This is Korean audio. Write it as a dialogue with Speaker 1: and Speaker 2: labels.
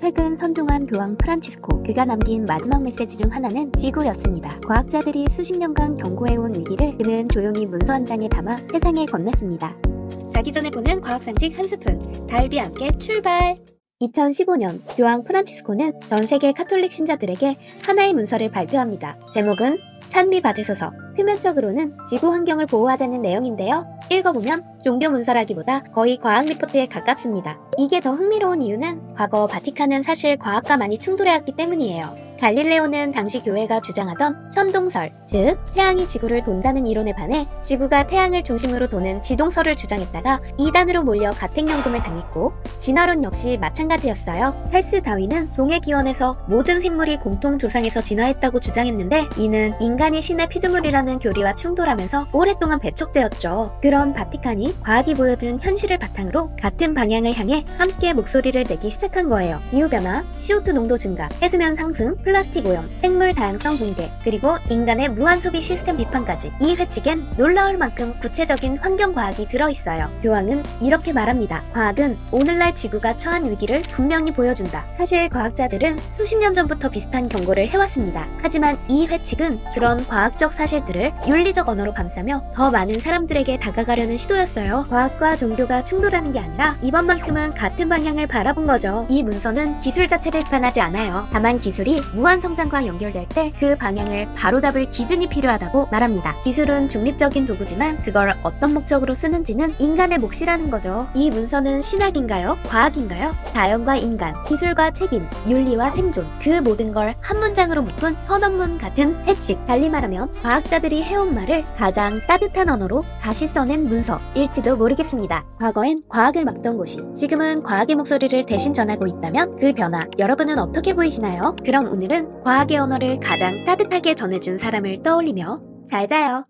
Speaker 1: 최근 선종한 교황 프란치스코 그가 남긴 마지막 메시지 중 하나는 지구였습니다. 과학자들이 수십 년간 경고해온 위기를 그는 조용히 문서 한 장에 담아 세상에 건넸습니다.
Speaker 2: 자기 전에 보는 과학상식 한 스푼. 달비 함께 출발!
Speaker 1: 2015년 교황 프란치스코는 전 세계 카톨릭 신자들에게 하나의 문서를 발표합니다. 제목은 찬미 받으소서. 표면적으로는 지구 환경을 보호하자는 내용인데요. 읽어보면 종교 문서라기보다 거의 과학 리포트에 가깝습니다. 이게 더 흥미로운 이유는 과거 바티칸은 사실 과학과 많이 충돌해왔기 때문이에요. 갈릴레오는 당시 교회가 주장하던 천동설, 즉 태양이 지구를 돈다는 이론에 반해 지구가 태양을 중심으로 도는 지동설을 주장했다가 이단으로 몰려 가택연금을 당했고 진화론 역시 마찬가지였어요. 찰스 다윈은 종의 기원에서 모든 생물이 공통 조상에서 진화했다고 주장했는데 이는 인간이 신의 피조물이라는 교리와 충돌하면서 오랫동안 배척되었죠. 그런 바티칸이 과학이 보여준 현실을 바탕으로 같은 방향을 향해 함께 목소리를 내기 시작한 거예요. 기후변화, CO2 농도 증가, 해수면 상승, 플라스틱 오염, 생물 다양성 붕괴, 그리고 인간의 무한 소비 시스템 비판까지 이 회칙엔 놀라울 만큼 구체적인 환경 과학이 들어있어요. 교황은 이렇게 말합니다. 과학은 오늘날 지구가 처한 위기를 분명히 보여준다. 사실 과학자들은 수십 년 전부터 비슷한 경고를 해왔습니다. 하지만 이 회칙은 그런 과학적 사실들을 윤리적 언어로 감싸며 더 많은 사람들에게 다가가려는 시도였어요. 과학과 종교가 충돌하는 게 아니라 이번만큼은 같은 방향을 바라본 거죠. 이 문서는 기술 자체를 비판하지 않아요. 다만 기술이 무한 성장과 연결될 때 그 방향을 바로잡을 기준이 필요하다고 말합니다. 기술은 중립적인 도구지만 그걸 어떤 목적으로 쓰는지는 인간의 몫이라는 거죠. 이 문서는 신학인가요? 과학인가요? 자연과 인간, 기술과 책임, 윤리와 생존 그 모든 걸 한 문장으로 묶은 선언문 같은 회칙. 달리 말하면 과학자들이 해온 말을 가장 따뜻한 언어로 다시 써낸 문서일지도 모르겠습니다. 과거엔 과학을 막던 곳이 지금은 과학의 목소리를 대신 전하고 있다면 그 변화 여러분은 어떻게 보이시나요? 그럼 오늘은 과학의 언어를 가장 따뜻하게 전해준 사람을 떠올리며 잘 자요.